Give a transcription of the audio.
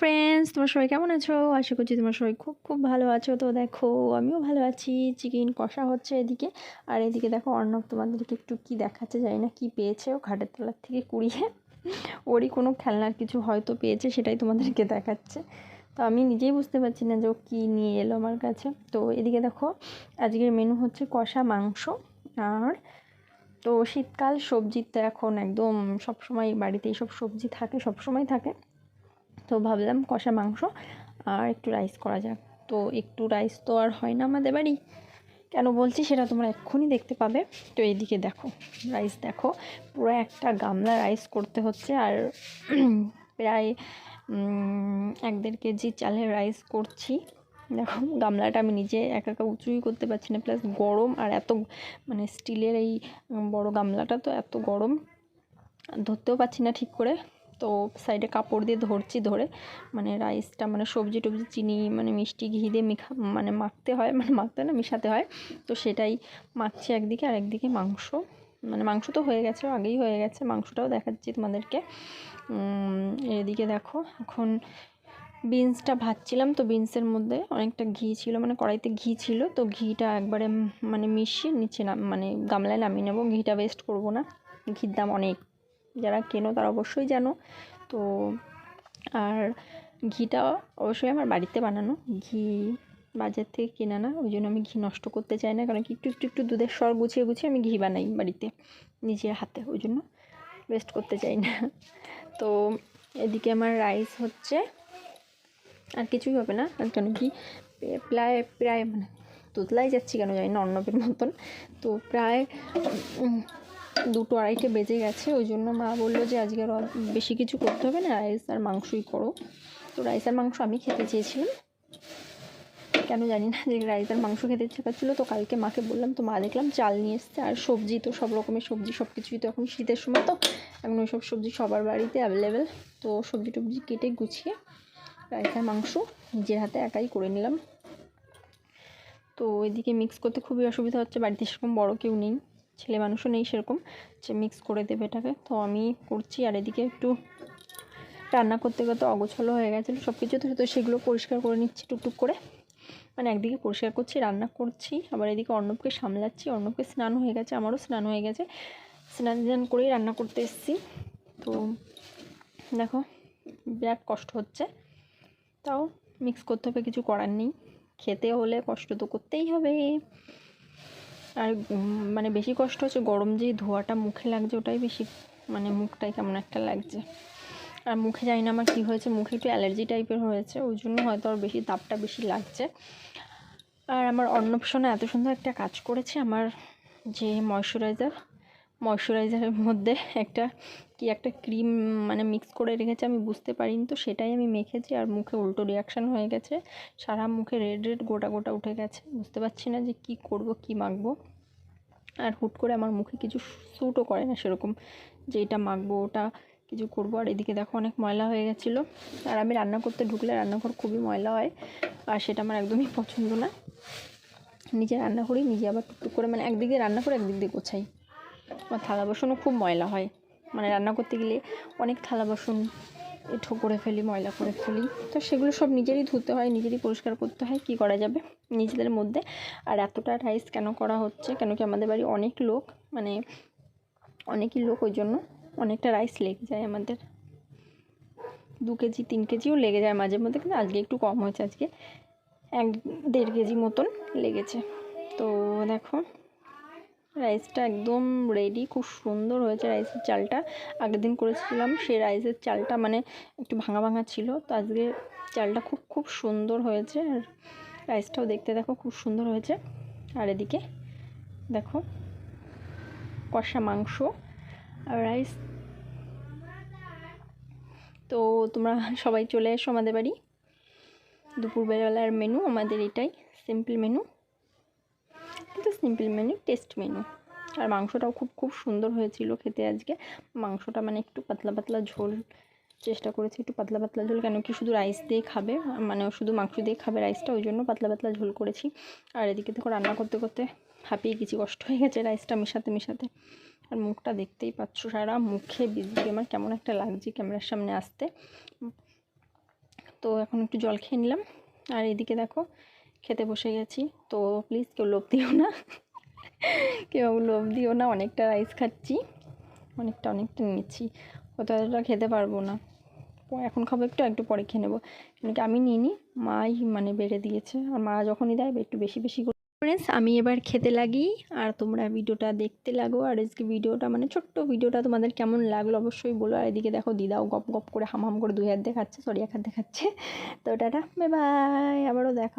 Friends তোমার সবাই কেমন আছো? আশা করছি তোমার সবাই খুব খুব ভালো আছো। তো দেখো, আমিও ভালো আছি। চিকেন কষা হচ্ছে এদিকে। আর এদিকে দেখো, অর্ণব তোমাদেরকে একটু কি দেখাচ্ছে জানি না, কি পেয়েছে ও ঘাটের তলার থেকে কুড়িয়ে। ওরই কোনো খেলনার কিছু হয়তো পেয়েছে, সেটাই তোমাদেরকে দেখাচ্ছে। তো আমি নিজেই বুঝতে পারছি না যে ও কী নিয়ে এলো আমার কাছে। তো এদিকে দেখো, আজকের মেনু হচ্ছে কষা মাংস। আর তো শীতকাল সবজির তো এখন একদম সবসময় বাড়িতে এইসব সবজি থাকে, সবসময় থাকে। তো ভাবলাম কষা মাংস আর একটু রাইস করা যাক। তো একটু রাইস তো আর হয় না আমাদের বাড়ি। কেন বলছি সেটা তোমরা এক্ষুনি দেখতে পাবে। তো এদিকে দেখো রাইস দেখো, পুরো একটা গামলা রাইস করতে হচ্ছে আর প্রায় এক দেড় কেজি চালের রাইস করছি। দেখো, গামলাটা আমি নিজে একা একা উঁচুই করতে পারছি না। প্লাস গরম আর এত মানে স্টিলের এই বড় গামলাটা তো এত গরম। ধরতেও পারছি না ঠিক করে। তো সাইডে কাপড় দিয়ে ধরছি ধরে মানে রাইসটা মানে সবজি টবজি, চিনি মানে মিষ্টি, ঘি দিয়ে মেখা মানে মাখতে হয় মানে মাখতে না, মেশাতে হয়। তো সেটাই মাখছি একদিকে আর একদিকে মাংস। মানে মাংস তো হয়ে গেছে, আগেই হয়ে গেছে, মাংসটাও দেখাচ্ছি তোমাদেরকে। এদিকে দেখো, এখন বিনসটা ভাজছিলাম তো বিনসের মধ্যে, অনেকটা ঘি ছিল মানে কড়াইতে ঘি ছিল, তো ঘিটা একবারে মানে মিশিয়ে নিচে না মানে গামলায় নামিয়ে নেব, ঘিটা ওয়েস্ট করব না, ঘির দাম অনেক। যারা কেনো তারা অবশ্যই জানো। তো, আর ঘিটা অবশ্যই আমার বাড়িতে বানানো। ঘি বাজার থেকে কেনা না, ওই জন্য আমি ঘি নষ্ট করতে চাই না, কারণ কি একটু একটু একটু দুধের স্বর গুছিয়ে গুছিয়ে আমি ঘি বানাই বাড়িতে নিজের হাতে, ওই জন্য ওয়েস্ট করতে চাই না। তো, এদিকে আমার রাইস হচ্ছে, আর কিছুই হবে না কেন কি প্রায় প্রায় মানে তোতলাই যাচ্ছি কেন জানি না, অন্নবের মতন। তো প্রায় দুটো আড়াইটে বেজে গেছে, ওই জন্য মা বলল যে আজকে বেশি কিছু করতে হবে না, রাইস আর মাংসই করো। তো রাইস আর মাংস আমি খেতে চেয়েছিলাম। কেন জানি না, যে রাইস আর মাংস খেতে ইচ্ছে তো কালকে মাকে বললাম, তো মা দেখলাম চাল নিয়ে এসছে, আর সবজি তো সব রকমের সবজি সব কিছুই তো এখন শীতের সময় তো, এখন ওই সব সবজি সবার বাড়িতে অ্যাভেলেবেল তো সবজি টবজি কেটে গুছিয়ে রাইস আর মাংস নিজের হাতে একাই করে নিলাম। তো এদিকে মিক্স করতে খুবই অসুবিধা হচ্ছে, বাড়িতে সেরকম বড় কেউ নেই। ছেলে মানুষও নেই সেরকম, যে মিক্স করে দেবে এটাকে। তো আমি করছি, আর এদিকে একটু রান্না করতে করতে অগোছলো হয়ে গেছিল সব কিছু তো সেগুলো পরিষ্কার করে নিচ্ছি টুকটুক করে। মানে একদিকে পরিষ্কার করছি, রান্না করছি, আবার এদিকে অর্ণবকে সামলাচ্ছি। অর্ণবকে স্নান হয়ে গেছে, আমারও স্নান হয়ে গেছে। স্নান স্নান করেই রান্না করতে এসেছি। তো দেখো, বিরাট কষ্ট হচ্ছে। তাও মিক্স করতে হবে, কিছু করার নেই। খেতে হলে কষ্ট তো করতেই হবে। আর মানে বেশি কষ্ট হচ্ছে গরম যেই ধোয়াটা মুখে লাগছে ওটাই বেশি মানে মুখটাই কেমন একটা লাগছে। আর মুখে জানি না আমার কী হয়েছে, মুখে একটু অ্যালার্জি টাইপের হয়েছে, ওই জন্য হয়তো আর বেশি তাপটা বেশি লাগছে। আর আমার অন্নপ্রাশনে এত সুন্দর একটা কাজ করেছে আমার যে ময়শ্চারাইজার ময়শ্চারাইজারের মধ্যে একটা কি একটা ক্রিম মানে মিক্স করে রেখেছে, আমি বুঝতে পারিনি তো, সেটাই আমি মেখেছি আর মুখে উল্টো রিয়াকশান হয়ে গেছে। সারা মুখে রেড রেড গোটা গোটা উঠে গেছে। বুঝতে পারছি না যে কি করব, কি মাখবো। আর হুট করে আমার মুখে কিছু স্যুটও করে না সেরকম যে এটা মাখবো, ওটা কিছু করব। আর এদিকে দেখো অনেক ময়লা হয়ে গেছিল। আর আমি রান্না করতে ঢুকলে রান্নাঘর খুবই ময়লা হয়, আর সেটা আমার একদমই পছন্দ না। নিজে রান্না করি, নিজে আবার টুকটুক করে মানে একদিকে রান্না করে, একদিক দিয়ে গোছাই। আমার থালা বাসনও খুব ময়লা হয়। মানে রান্না করতে গেলে অনেক থালা বাসন এঠো করে ফেলি, ময়লা করে ফেলি। তো সেগুলো সব নিজেরই ধুতে হয়, নিজেরই পরিষ্কার করতে হয়। কি করা যাবে? নিজেদের মধ্যে। আর এতটা রাইস কেন করা হচ্ছে? কেন কি আমাদের বাড়ি অনেক লোক মানে অনেকই লোক ওই জন্য অনেকটা রাইস লেগে যায় আমাদের। দু কেজি, তিন কেজিও লেগে যায় মাঝে মধ্যে, কিন্তু আজকে একটু কম হয়েছে আজকে। এক, দেড় কেজি মতন লেগেছে। তো দেখো রাইসটা একদম রেডি খুব সুন্দর হয়েছে রাইসের চালটা। আগের দিন করেছিলাম, সেই রাইসের চালটা মানে একটু ভাঙা ভাঙা ছিল, তো আজকে চালটা খুব খুব সুন্দর হয়েছে। আর রাইসটাও দেখতে দেখো খুব সুন্দর হয়েছে। আর এদিকে দেখো কষা মাংস আর রাইস। তো তোমরা সবাই চলে এসো আমাদের বাড়ি। দুপুরবেলার মেনু আমাদের এটাই সিম্পল মেনু কিন্তু সিম্পল মেনু টেস্ট মেনু আর মাংসটাও খুব খুব সুন্দর হয়েছিল খেতে আজকে। মাংসটা মানে একটু পাতলা পাতলা ঝোল চেষ্টা করেছি, একটু পাতলা পাতলা ঝোল। কেন কি শুধু রাইস দিয়ে খাবে মানে শুধু মাংস দিয়ে খাবে রাইসটা ওই জন্য পাতলা পাতলা ঝোল করেছি। আর এদিকে দেখো রান্না করতে করতে হাঁপিয়ে গেছি, কষ্ট হয়ে গেছে রাইসটা মেশাতে মেশাতে। আর মুখটা দেখতেই পাচ্ছ, সারা মুখে বিজলি আমার কেমন একটা লাগছে ক্যামেরার সামনে আসতে। তো এখন একটু জল খেয়ে নিলাম। আর এদিকে দেখো খেতে বসে গেছি। তো প্লিজ কেউ লোভ দিও না। কেউ লোভ দিও না, অনেকটা রাইস খাচ্ছি। অনেকটা অনেকটা নিচ্ছি। এতটা খেতে পারব না। এখন খাব একটু একটু পরে খেয়ে নেব। কি আমি নিইনি, মাই মানে বেড়ে দিয়েছে। আর মা যখনই দেয়, একটু বেশি বেশি করে। ফ্রেন্ডস আমি এবার খেতে লাগি। আর তোমরা ভিডিওটা দেখতে লাগো। আর আজকে ভিডিওটা মানে ছোট্ট ভিডিওটা, তোমাদের কেমন লাগল অবশ্যই বলো। আর এদিকে দেখো, দিদাও গপ গপ করে হাম হাম করে দুই হাত দেখাচ্ছে, সরি, এক হাত দেখাচ্ছে। তো টাটা, বাই বাই, আবারও দেখা